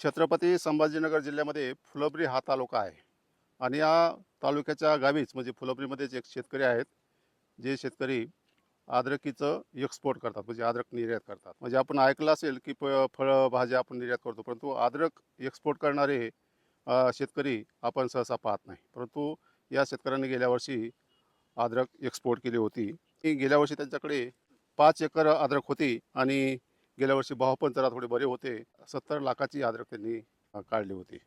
छत्रपती संभाजीनगर जिल्ह्यामध्ये फुलंब्री हा तालुका आहे. आणि या तालुक्याच्या गावीच म्हणजे फुलंब्रीमध्येच एक शेतकरी आहेत जे शेतकरी अद्रकीचं एक्सपोर्ट करतात म्हणजे अद्रक निर्यात करतात. म्हणजे आपण ऐकलं असेल की प फळं भाज्या आपण निर्यात करतो परंतु अद्रक एक्सपोर्ट करणारे शेतकरी आपण सहसा पाहत नाही. परंतु या शेतकऱ्यांनी गेल्या वर्षी अद्रक एक्सपोर्ट केली होती. गेल्या वर्षी त्यांच्याकडे पाच एकर अद्रक होती आणि गेल्या वर्षी भाव पण जरा थोडे बरे होते. सत्तर लाखाची अद्रक त्यांनी काढली होती.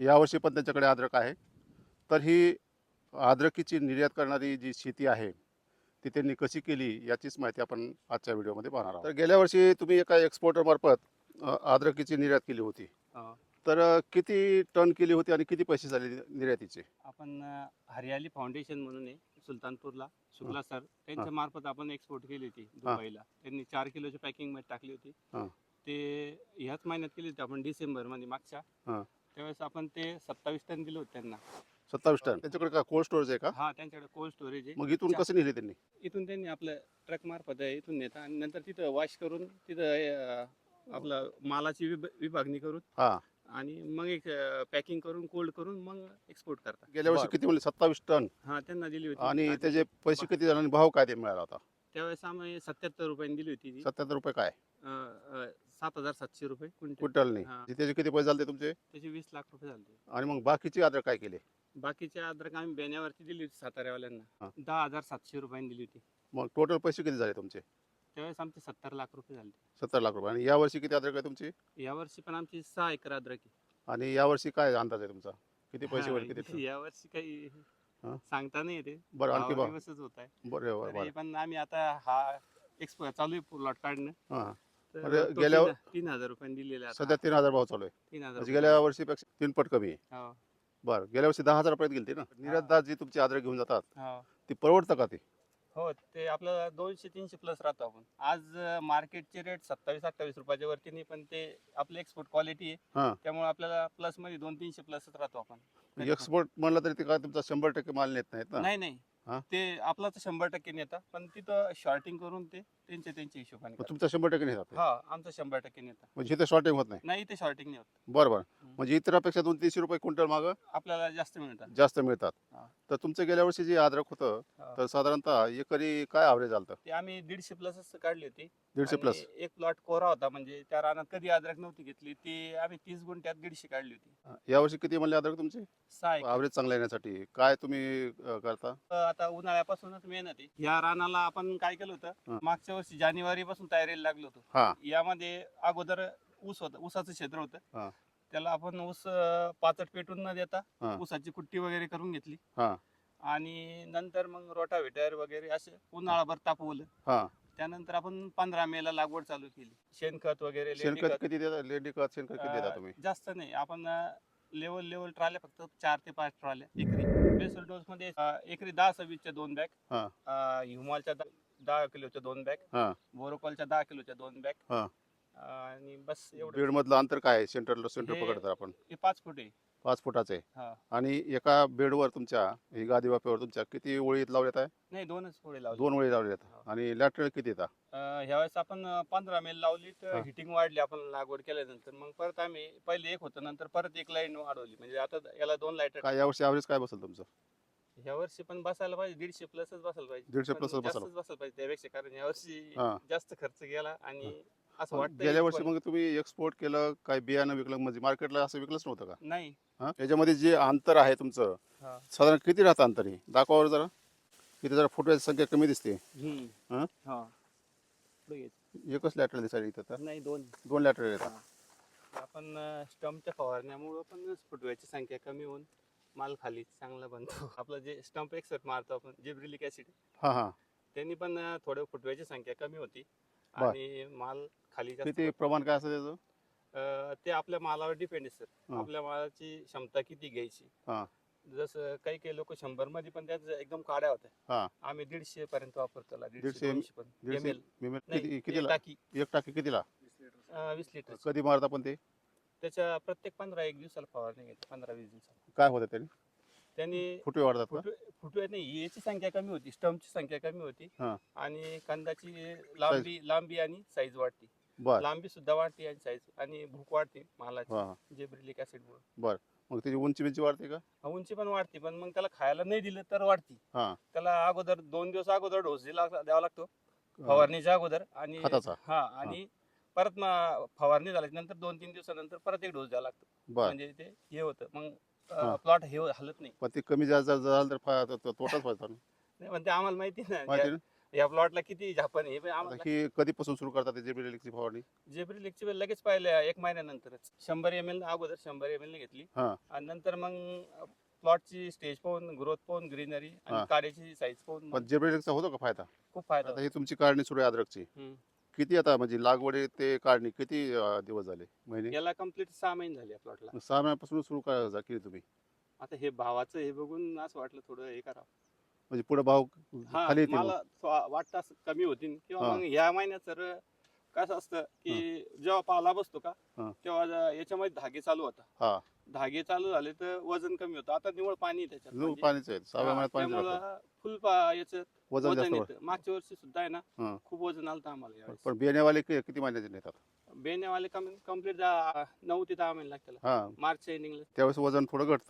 यावर्षी पण त्यांच्याकडे अद्रक आहे. तर ही अद्रकीची निर्यात करणारी जी शेती आहे ती त्यांनी कशी केली याचीच माहिती आपण आजच्या व्हिडिओमध्ये पाहणार आहोत. तर गेल्या वर्षी तुम्ही एका एक्सपोर्टरमार्फत आद्रकीची अद्रकीची निर्यात केली होती. तर किती टन केली होती आणि किती पैसे झाले निर्यातीचे? आपण अ, हरियाली फाउंडेशन म्हणून आहे सुलतानपूरला. शुक्ला सर त्यांच्या मार्फत आपण एक्सपोर्ट केली होती दुबईला. त्यांनी चार किलोची पॅकिंगमध्ये टाकली होती. हा. ते ह्याच महिन्यात केली होती आपण डिसेंबरमध्ये मागच्या. हा. त्यावेळेस आपण ते सत्तावीस टन दिले होते त्यांना. सत्तावीस टन. त्यांच्याकडे का कोल्ड स्टोरेज आहे का? हा त्यांच्याकडे कोल्ड स्टोरेज आहे. मग इथून कसं नेले त्यांनी? इथून त्यांनी आपलं ट्रक मार्फत आहे, इथून नेता आणि नंतर तिथं वॉश करून तिथं अ, आपलं मालाची विभ- विभागणी करून हा. आणि मग एक पॅकिंग करून कोल्ड करून मग एक्सपोर्ट करतात गेल्या वर्षी. किती म्हणले सत्तावीस टन. हा त्यांना दिली होती. आणि त्याचे पैसे किती झाले आणि भाव काय ते मिळाला होता? त्यावेळेस आम्ही सत्याहत्तर रुपयांनी दिली होती ती सत्याहत्तर रुपये काय? अ, अ, सात हजार सातशे रुपये क्विंटल. क्विंटलनी. हा. त्याचे किती पैसे झाले तुमचे? त्याचे वीस लाख रुपये झाले. आणि मग बाकीचे अद्रक काय केले? बाकीचे अद्रक आम्ही बेण्यावरती दिली होती हा. साताऱ्यावाल्यांना दहा हजार सातशे रुपयांनी दिली होती. मग टोटल पैसे किती झाले तुमचे? त्यावेळेस आमचे सत्तर लाख रुपये झाले. सत्तर लाख रुपये. आणि या वर्षी किती अद्रक आहे तुमची? यावर्षी पण आमची सहा एकर अद्रक आहे. आणि या वर्षी काय अंदाज आहे तुमचा? किती पैसे होईल किती टन? यावर्षी काही हा? सांगता नाही येते. बरं आणखी दिवसच होत आहे. बरं बरं तरी बरं पण आम्ही आता हा एक्सपो चालू आहे प्लॉट काढणं. हां. तर अरे, तो गेल्या- तीन- तीन हजार रुपयांनी दिलेला आता. सध्या तीन हजार भाव चालू आहे. तीन हजार म्हणजे. गेल्या वर्षीपेक्षा तीन पट कमी आहे. हो, बरं गेल्या वर्षी दहा हजारापर्यंत गेली ना? निर्यातदार जी तुमची अद्रक घेऊन जातात. हो. ती परवडतं का ती? हो ते आपल्याला दोनशे तीनशे प्लस राहतो आपण. आज मार्केटचे रेट सत्तावीस अठ्ठावीस रुपयाच्या वरती नाही पण ते आपले एक्सपोर्ट क्वालिटी हा. आहे त्यामुळे आपल्याला प्लसमध्ये दोन तीनशे प्लसच राहतो आपण. एक्सपोर्ट म्हणलं तरी ते काय तुमचा शंभर टक्के माल नेत नाहीत ना? नाही नाही? ते आपला तर शंभर टक्के नेता पण तिथं शॉर्टिंग करून ते त्यांच्या त्यांच्या हिशोबाने मग. तुमचा शंभर टक्के नेतात ते. हा आमचं शंभर टक्के नेता म्हणजे इथे शॉर्टिंग होत नाही? नाही ते शॉर्टिंग नाही होत. बरं बरं. हम्म. म्हणजे इतरापेक्षा दोन तीनशे रुपये क्विंटल मागं आपल्याला जास्त मिळतात. जास्त मिळतात. हा. तर तुमचं गेल्या वर्षी जे अद्रक होतं हा. तर साधारणतः एकरी काय ॲव्हरेज आलं ते आम्ही दीडशे प्लसच काढली होती. दीडशे आणि प्लस एक प्लॉट कोरा होता म्हणजे त्या रानात कधी अद्रक नव्हती घेतली ती आम्ही तीस गुंठ्यात दीडशे काढली होती. यावर्षी किती म्हणले अद्रक तुमचे? सहा एकर. ॲव्हरेज चांगला येण्यासाठी. काय तुम्ही अं, करता? आता उन्हाळ्यापासूनच मेहनत आहे. या रानाला आपण काय केलं हा. होतं मागच्या वर्षी जानेवारी पासून तयारीला लागलो होतो. हा. यामध्ये अगोदर ऊस होतं ऊसाचं क्षेत्र हा. होतं त्याला आपण ऊस अं, पाचट पेटून न देता. ऊसाची कुट्टी वगैरे करून घेतली. हा. आणि नंतर मग रोटावेटर वगैरे असे उन्हाळाभर तापवलं. हा. त्यानंतर आपण पंधरा मे ला लागवड चालू केली. शेणखत वगैरे लेंडी शेणखत खत. किती देता लेंडी खत शेणखत किती देता अं, तुम्ही? जास्त नाही. आपण लेवल लेवल ट्राल्या फक्त चार ते पाच ट्राल्या. एकरी. बेसल डोस मध्ये अं, एकरी दहा सव्वीसच्या दोन बॅग. हा. ह्युमॉलच्या द- दहा किलोच्या दोन बॅग हा. बोरोकॉलच्या दहा किलोच्या दोन बॅग. हा. आणि बस एवढं. बीड मधलं अंतर काय आहे? सेंटरला सेंटर हे- पकडतात आपण? हे पाच फूट आहे. पाच फुटाचे हा. आणि एका बेडवर तुमच्या ही गादी वाफ्यावर तुमच्या किती ओळीत लावल्यात आहे? नाही दोनच फुडे लावले. दोन ओळी लावल्यात. हा. आणि लॅटरल किती येतात अं, ह्यावेळेस आपण पंधरा मेल लावली तर हा. हिटिंग वाढली आपण लागवड केल्यानंतर. मग परत आम्ही पहिले एक होतं नंतर परत एक लाईन वाढवली. म्हणजे आता याला दोन लाइट काय यावर्षी ॲव्हरेज काय बसेल तुमचं? ह्या वर्षी पण बसायला पाहिजे दीडशे प्लसच बसायला पाहिजे 150 पण plus च बसायला. जास्तच बसायला पाहिजे त्यापेक्षा कारण या वर्षी हा. जास्त खर्च गेला आणि असं वाटतं गेल्या वर्षी मग तुम्ही एक्सपोर्ट केलं काय बियाणं विकलं म्हणजे मार्केटला असं विकलंच नव्हतं का नाही हा याच्यामध्ये जे अंतर आहे तुमचं हा. साधारण किती राहतं अंतर हे दाखवावर जरा किती जरा फुटव्याची संख्या कमी दिसते हम्म. हा? हा. पुढे घ्यायचं. एकच लॅटरल दिसायला इथं तर नाही दोन दोन लॅटरल येतात आपण स्टंपच्या फवारण्यामुळं पण फुटव्याची संख्या कमी होऊन माल खाली चांगला बनतो. आपलं जे स्टंप एक्सर्ट मारतो आपण जिब्रिलिक ऍसिड हा हा. त्यांनी पण थोडं फुटव्याची संख्या कमी होती. बर. आणि माल खाली जास्त किती प्रमाण काय असतं त्याचं? अं, ते आपल्या मालावर डिपेंड आहे सर हा. आपल्या मालाची क्षमता किती घ्यायची. जसं काही काही लोक शंभरमध्ये पण त्याच एकदम काड्या हा. होत्या आम्ही दीडशे पर्यंत वापरतो त्याला. दीडशे दीडशे दोनशे पण. दीडशे ML. मिमी- नाही, किती एक कितीला? टाकी. एक टाकी कितीला? वीस लिटर कधी मारता पण ते? त्याच्या प्रत्येक पंधरा एक दिवसाला फवारणी घेतो पंधरा वीस दिवसाला. काय होतं त्याने त्यांनी फुटवे वाढतात का? फुटवे फुटवे नाही याची संख्या कमी होती स्टंपची संख्या कमी होती. हा. आणि कांदाची लांबी लांबी आणि साईज वाढती. बर. लांबी सुद्धा वाढते आणि साईज आणि भूक वाढते मालाची हा जेब्रिलिक ऍसिड मुळे मग त्याची उंची बिंची वाढते का? उंची पण वाढते पण मग त्याला खायला नाही दिलं तर वाढते. हा. त्याला अगोदर दोन दिवस अगोदर डोस दिला द्यावा लागतो. फवारणीच्या अगोदर आणि खताचा. हा आणि परत मग फवारणी झाल्याच्यानंतर दोन तीन दिवसानंतर परत एक डोस द्यावा लागतो. बर. म्हणजे ते हे होतं. मग. प्लॉट हे हलत नाही. पण ते कमी जास्त झालं तर फा- तो- तो- तोटाच व्हायचा ना. नाही, पण ते आम्हाला माहिती ना माहिती या- ना? या प्लॉटला किती झापण आहे हे पण आता आम्हाला ही कधीपासून सुरू करतात ते जेब्रिलिकची फवारणी? जेब्रिलिकची वेळ लगेच पाहिले एक महिन्यानंतरच. शंभर एम एल अगोदर शंभर एम एल घेतली. हा. आणि नंतर मग प्लॉटची स्टेज पाहून ग्रोथ पाहून ग्रीनरी हा. आणि काड्याची साईज पाहून पण जेब्रिलिकचा होतो का फायदा? खूप फायदा आता ही तुमची काढणी सुरू आहे अद्रकची. हम्म. किती आता म्हणजे लागवडी ते काढणी किती अं, दिवस झाले? महिने? याला कंप्लीट सहा महिने झाले या प्लॉटला सहा महिन्यापासून सुरू करा केली तुम्ही. आता हे भावाचं हे बघून असं वाटलं थोडं हे करावं. म्हणजे पुढे भाव हा खाली येतील मला थो- वाटतं असं कमी होतील. किंवा हा. मग ह्या महिन्यात सर कसं असतं की जेव्हा पाला बसतो का हा. तेव्हा ज- याच्यामध्ये धागे चालू हा. होता धागे चालू झाले तर वजन कमी होतं. आता निवळ पाणी आहे त्याच्यात म्हणजे. पाणीच आहे. सहाव्या हा, महिन्यात पाणी. त्यामुळं फुल पा- याचं वजन वजन जास्त येतं मागच्या वर्षी सुद्धा आहे ना. खूप वजन आलं आम्हाला वाढतं. यावेळेस. पण बियाण्यावाले कि- किती महिन्याचे नेतात बेण्यावाले कमी कंप्लीट नऊ ते दहा महिने लागतात हा मार्च एंडिंगला त्यावेळेस वजन थोडं घटतं